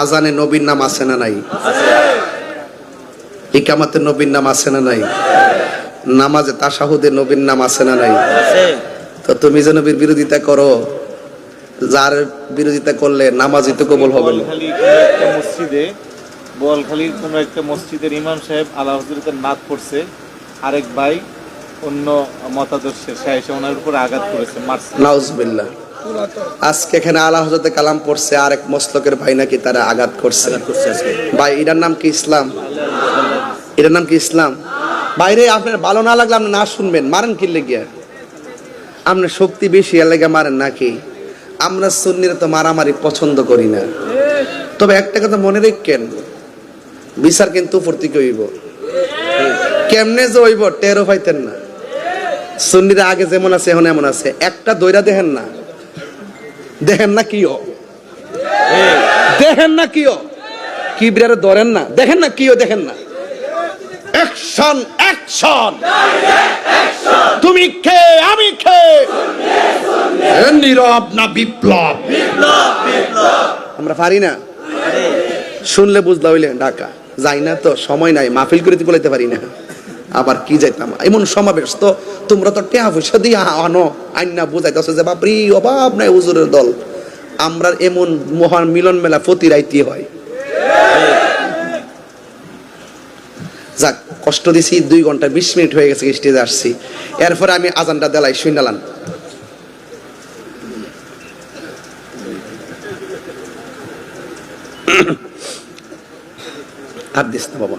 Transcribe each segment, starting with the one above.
আজানে নবীর নাম আছে না নাই? ইকামাতে নবীর নাম আছে না নাই? নামাজে তাসাহুদে নবীর নাম আছে না নাই? তো তুমি যে নবীর বিরোধিতা করো যার বিরোধিতা করলে নামাজই তো কবল হবে না। একটা মসজিদে বলখালির কোনো একটা মসজিদের ইমাম সাহেব আল্লাহ হজরতের নাদ পড়ছে আরেক ভাই অন্য মতাদর্শের সে এসে ওনার উপর আঘাত করেছে মারছে। নাউজবিল্লাহ। আজকে এখানে আলা হজরতে কালাম পড়ছে আর এক মস্তকের ভাই নাকি তারা আঘাত করছে। ভাই এটার নাম কি ইসলাম? এটার নাম কি ইসলাম? বাইরে আপনার ভালো না লাগলে আপনি না শুনবেন মারেন কি লেগে আপনার শক্তি বেশি এর লেগে মারেন নাকি? আমরা সুন্নিরা তো মারামারি পছন্দ করি না। তবে একটা কথা মনে রাখেন বিচার কিন্তু উপর থেকে হইব। কেমনে যে হইব টেরও পাইতেন না। সুন্নিরা আগে যেমন আছে এখন এমন আছে। একটা দৈরা দেখেন না। দেখেন না কিও? দেখেন না কিও? কি বিরারে ধরেন না। দেখেন না কিও, দেখেন না। অ্যাকশন অ্যাকশন তুমি কে, আমি এ নীরব না বিপ্লব? আমরা পারি না। শুনলে বুঝলা হইলে, ঢাকা। যাই না তো, সময় নাই, মাহফিল করে তুই বলাইতে পারি না। আবার কি যাইতাম? এমন সমাবেশ তো তোমরা তো টেহা পয়সা দিয়ে আনো, আইন বুঝাইতেছো যে বাপরি, অভাব নাই হুজুরের দল। আমরা এমন মহান মিলন মেলা প্রতি হয়। যাক, কষ্ট দিছি, দুই ঘণ্টা বিশ মিনিট হয়ে গেছে স্টেজে আসছি। এরপরে আমি আজানটা দেলাই শুনালাম আর দিস না বাবা।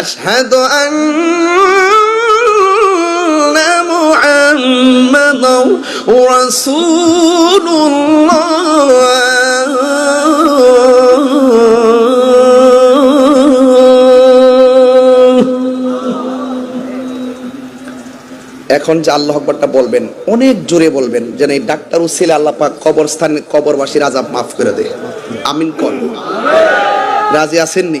أشهد أن محمدا رسول الله এখন যে আল্লাহ আকবরটা বলবেন অনেক জোরে বলবেন যেন এই ডাক্তার উসিলে আল্লাহ পাক কবরস্থান কবরবাসীর আজাব মাফ করে দে আমিন কর রাজি আছেননি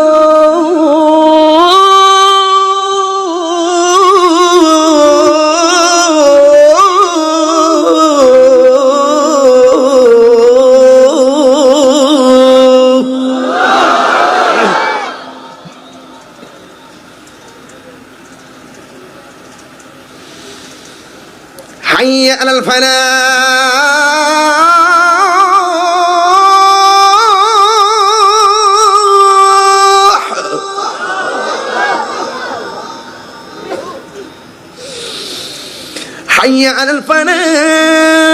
الفلاح حي على الفلاح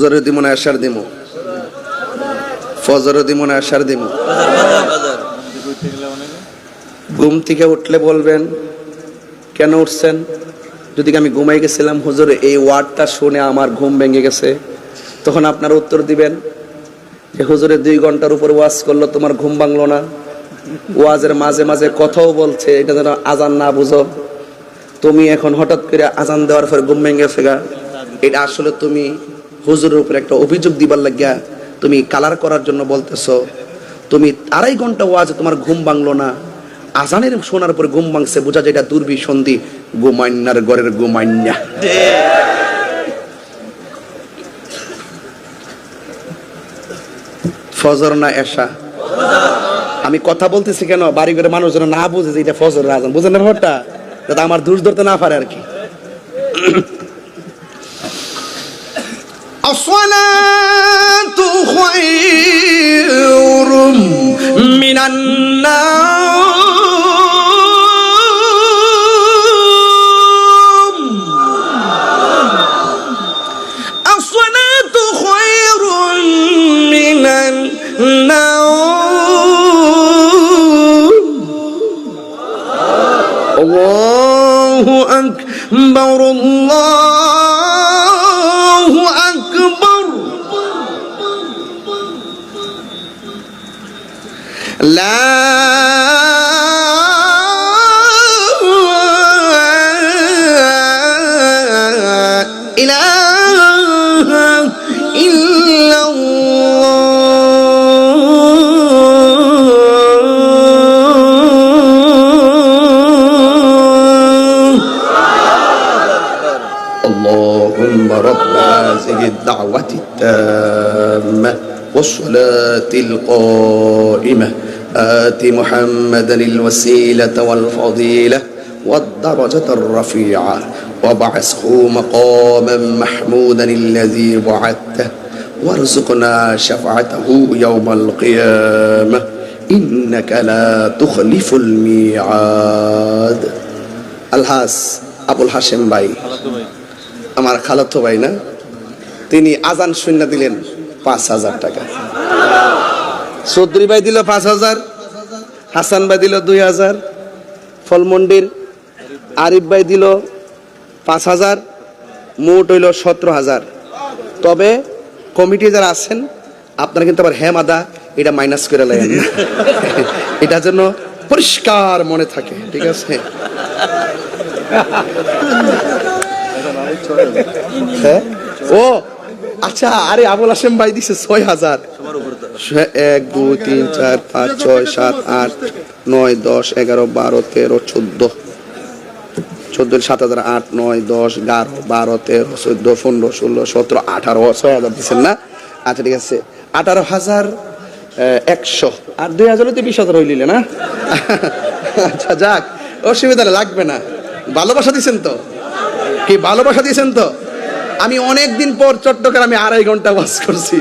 ফজরে দিব না আশার দিব ফজরে দিব না আশার দিব ঘুম থেকে উঠলে বলবেন, কেন উঠছেন? যদি আমি ঘুমাই গেছিলাম, হুজুর, এই ওয়ার্ডটা শুনে আমার ঘুম ভেঙে গেছে। তখন আপনার উত্তর দিবেন যে, হুজুরে, দুই ঘণ্টার উপর ওয়াজ করল তোমার ঘুম ভাঙলো না। ওয়াজের মাঝে মাঝে কথাও বলছে, এটা যেন আজান না বুঝো। তুমি এখন হঠাৎ করে আজান দেওয়ার পর ঘুম ভেঙে গেছে গা। এটা আসলে তুমি হুজুরের উপর একটা অভিযোগ দিবার লাগিয়া তুমি কালার করার জন্য বলতেছো। তুমি আড়াই ঘণ্টা ওয়াজ তোমার ঘুম ভাঙলো না। আজানের শোনার পর ঘুম ভাঙছে, বোঝা যায় এটা দুর্বিসন্ধি। ঘুমান্যার ঘরের ঘুমান্যা ফজর না এশা? আমি কথা বলতেছি কেন? বাড়ি করে মানুষ যেন না বুঝে যে এটা ফজর আজান। বুঝেন না ব্যাপারটা? যাতে আমার দূর ধরতে না পারে আর কি। الصلاة خير من النوم. الصلاة خير من النوم. الله أكبر الله لا إله إلا الله. اللهم رب هذه الدعوة التامة والصلاة القائمة. آت محمدا الوسيلة والفضيلة والدرجة الرفيعة وابعثه مقاما محمودا الذي وعدته وارزقنا شفعته يوم القيامة إنك لا تخلف الميعاد الحاس أبو الحاشم باي খালাতো ভাই আমার খালাতো ভাই না তিনি আজান শূন্য দিলেন পাঁচ হাজার টাকা চৌধুরী ভাই দিল পাঁচ হাজার, হাসান ভাই দিল দুই হাজার, ফলমন্ডির আরিফ ভাই দিল পাঁচ হাজার, মোট হইল সতেরো হাজার। তবে কমিটি যারা আছেন, আপনারা কিন্তু আবার হ্যাঁ মাদা, এটা মাইনাস করে লাগেন এটা যেন পরিষ্কার মনে থাকে, ঠিক আছে? হ্যাঁ? ও আচ্ছা আরে আবুল আসেম ভাই দিছে ছয় হাজার। এক দুই তিন চার পাঁচ ছয় সাত আট নয় দশ এগারো বারো তেরো চোদ্দ। চোদ্দ সাত হাজার আট নয় দশ এগারো বারো তেরো চোদ্দ পনেরো ষোলো সতেরো আঠারো ছয় হাজার দিচ্ছেন না? আচ্ছা ঠিক আছে। আঠারো হাজার একশো। আর দুই হাজার তো বিশ হাজার হইলিলে না? আচ্ছা যাক অসুবিধা লাগবে না। ভালোবাসা দিচ্ছেন তো? কি ভালোবাসা দিয়েছেন তো? আমি অনেক দিন পর চট্টগ্রামে আড়াই ঘণ্টা বাস করছি।